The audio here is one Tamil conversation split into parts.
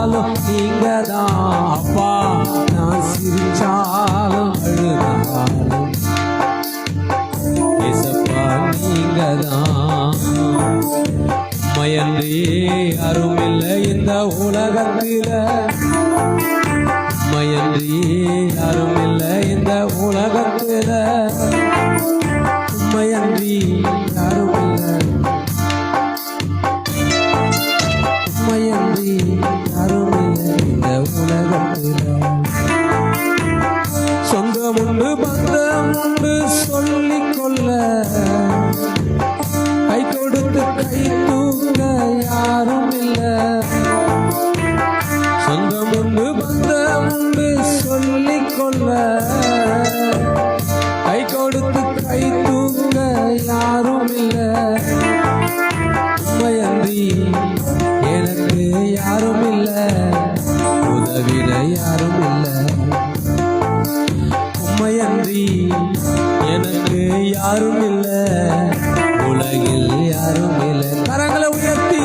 சிரிச்சாலும் நீங்க தான் அப்பா. நான் சிரிச்சாலும் அழுதாலும். இசப்பா நீங்க தான் மயன்றி அருமில்லை இந்த உலகத்தில். மயன்றி அருமில்லை இந்த உலகத்தில். மயன்றி அருமில்லை கை கொடுத்து கை தூங்க யாரும் இல்ல பயந்தி எனக்கு யாரும் இல்ல உதவிட யாரும் இல்லை உண்மையன்றி எனக்கு யாரும் இல்ல உலகில் யாரும் இல்ல கரங்களை உயர்த்தி.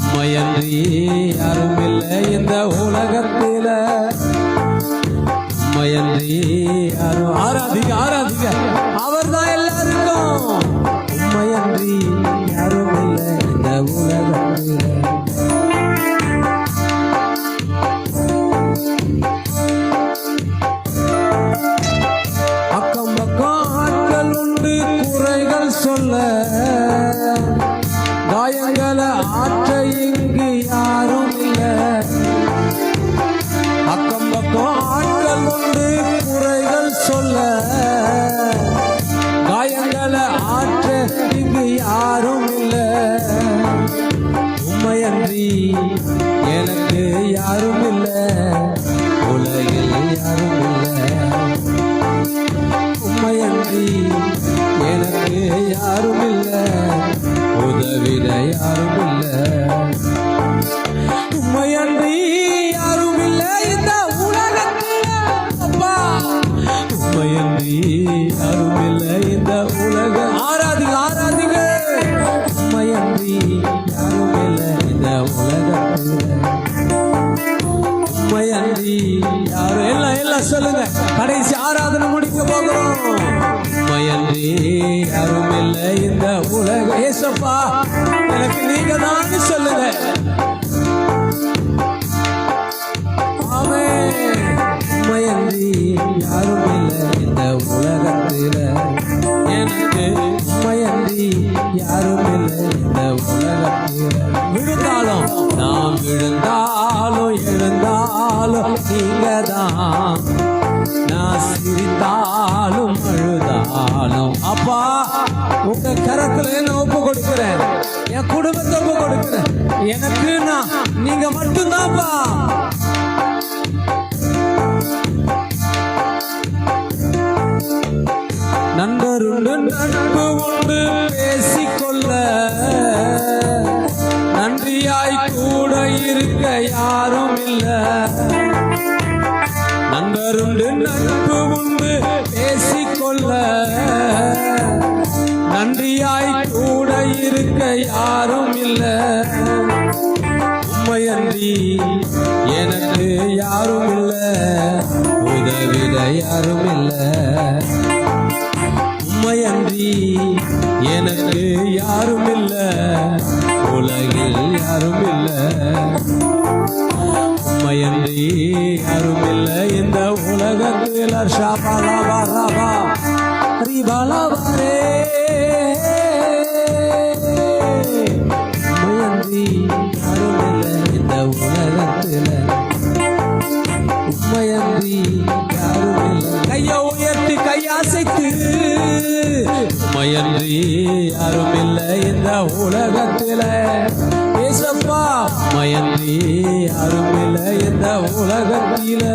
உண்மையன்றி யாரும் இல்ல இந்த உலகத்தில உண்மையன்றி யாரும் ஆராதிக்க ஆராதிக்க அவர்தான் எல்லாருக்கும். உண்மையன்றி யாரும் இல்லை இந்த உலகத்தில. அக்கம் பக்கம் ஆட்கள் உண்டு குறைகள் சொல்ல. காயங்களை ஆட்கள் காயங்களை இங்கு யாரும் இல்லை. உண்மையன்றி எனக்கு யாரும் இல்லை. உலகில் யாரும் இல்லை. உண்மையன்றி எனக்கு யாரும் இல்லை. உதவிட யாரும் இல்லை. உண்மையன்றி யாரும் இல்லை. இந்த உலகத்தில் அப்பா. உண்மையன்றி யாரும் இல்லை. இந்த உலக எல்லாம் எல்லாம் சொல்லுங்க. கடைசி ஆராதனை முடிக்க போகிறோம். உண்மையன்றி யாரும் இல்லை இந்த உலக ஏசப்பா. எனக்கு நீங்க தான் சொல்லுங்க. ஆமென். யாரும் இல்லை இந்த உலகத்தில். எனக்கு உண்மையன்றி யாரும் இல்லை இந்த உலகத்தில். விழுந்தாலும் நாம் விழுந்தாலும் சிரித்தாலும் நீங்க நான் சிரித்தாலும் அழுதாலும். அப்பா உங்க கரத்துல என்ன ஒப்பு கொடுக்கிறேன்? என் குடும்பத்தை ஒப்பு கொடுக்கிறேன். எனக்கு நான் நீங்க மட்டும்தான்ப்பா. நண்பருண்டு. நன்றியாய் கூட இருக்க யாரும் இல்லை. உண்மையன்றி எனக்கு யாரும் இல்லை. உதவிட யாரும் இல்லை. உண்மையன்றி எனக்கு யாரும் இல்லை. உலகில் யாரும் இல்லை. உண்மையன்றி யாரும் இல்லை. இந்த உலகத்தில் ஷாபாலாபா ராபா ரிபாலாபாரே உண்மையன்றி யாரும் இல்ல இந்த உலகத்தில் உண்மையன்றி யாரும் கையை உயர்த்தி கையாசைத்து உண்மையன்றி யாரும் இல்லை இந்த உலகத்தில் ஏசப்பா மயன்றி யாரும் இல்லை இந்த உலகத்தில்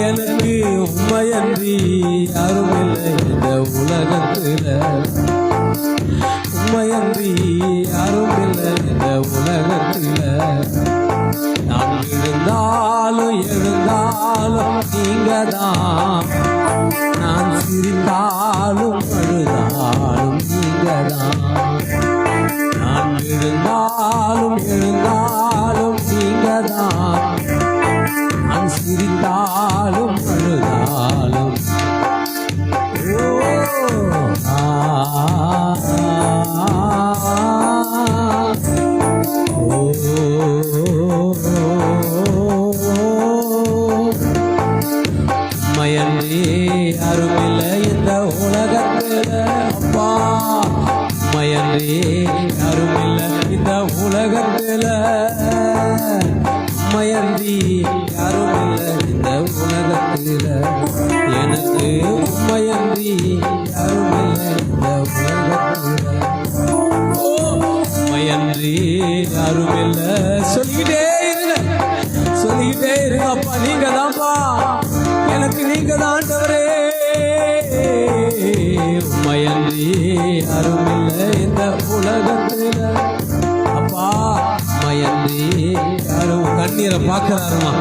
எனக்கு உண்மையன்றி யாரும் இல்லை இந்த உலகத்தில். உண்மையன்றி யாரும் இல்லை இந்த உலகத்தில். நான் இருந்தாலும் எழுந்தாலும் நீங்க தான் நான் சிரித்தாலும் அழுதாலும் நீங்க தான் நான் இருந்தாலும் எழு உண்மையன்றி அருமில்ல இந்த உலகத்தில் அப்பா. உண்மையன்றி அருமில்ல இந்த உலகத்தில். உண்மையன்றி அருமில்ல இந்த உலகத்தில். எனக்கு உண்மையன்றி அருமில்ல இந்த உலகத்தில். உண்மையன்றி அருமில்லை எங்கள் ஆண்டவரே உண்மையன்றி அருமில்லை இந்த உலகத்தில். அப்பா உண்மையன்றி யாரும் கண்ணீரை பார்க்கிறாருமா?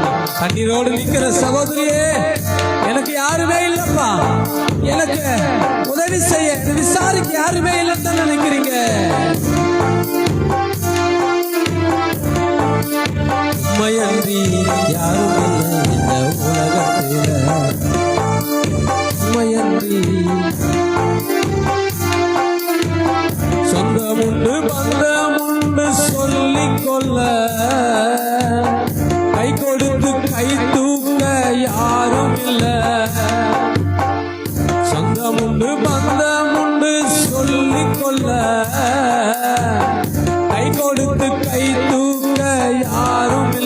கண்ணீரோடு நிக்கிற சகோதரியே எனக்கு யாருமே இல்லைப்பா. எனக்கு உதவி செய்ய விசாரிக்க யாருமே இல்லைன்னு நினைக்கிறீங்க. சொந்தமுண்டு பந்தமுண்டு சொல்லிக்கொள்ள கை கொடுத்து கை தூக்க யாரும்